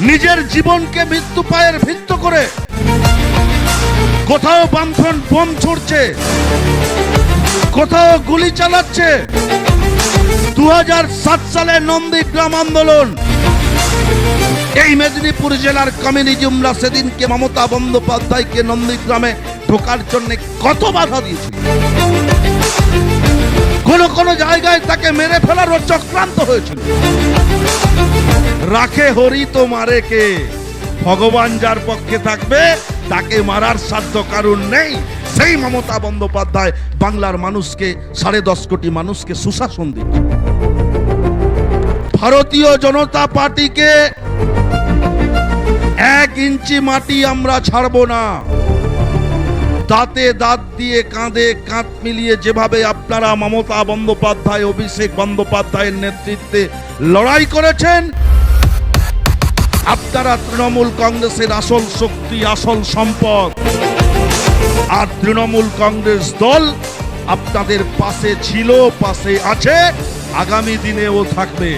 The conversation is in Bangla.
নিজের জীবনকে মৃত্যু পায়ের ভিত্ত করে। কোথাও বামফ্রন্ট বোম ছুড়ছে। কোথাও গুলি চালাচ্ছে। দু হাজার সাত সালে নন্দীগ্রাম আন্দোলন। এই মেদিনীপুর জেলার কমিউনিজমরা সেদিনকে মমতা বন্দ্যোপাধ্যায়কে নন্দীগ্রামে ঢোকার জন্য কত বাধা দিয়েছিল কোন কোন জায়গায় তাকে মেরে ফেলারও চক্রান্ত হয়েছিল। রাখে হরি তো মারে কে? ভগবান যার পক্ষে থাকবে, তাকে মারার সাধ্য কারণ নেই। সেই মমতা বন্দ্যোপাধ্যায় বাংলার মানুষকে, সাড়ে দশ কোটি মানুষকে সুশাসন দিচ্ছে ভারতীয় জনতা পার্টিকে এক ইঞ্চি মাটি আমরা ছাড়ব না। দাঁতে দাঁত দিয়ে কাঁধে কাঁধ মিলিয়ে যেভাবে আপনারা মমতা বন্দ্যোপাধ্যায়, অভিষেক বন্দ্যোপাধ্যায়ের নেতৃত্বে লড়াই করেছেন, আপনারা তৃণমূল কংগ্রেসের আসল শক্তি, আসল সম্পদ। আর তৃণমূল কংগ্রেস দল আপনাদের পাশে ছিল, পাশে আছে, আগামী দিনেও থাকবে।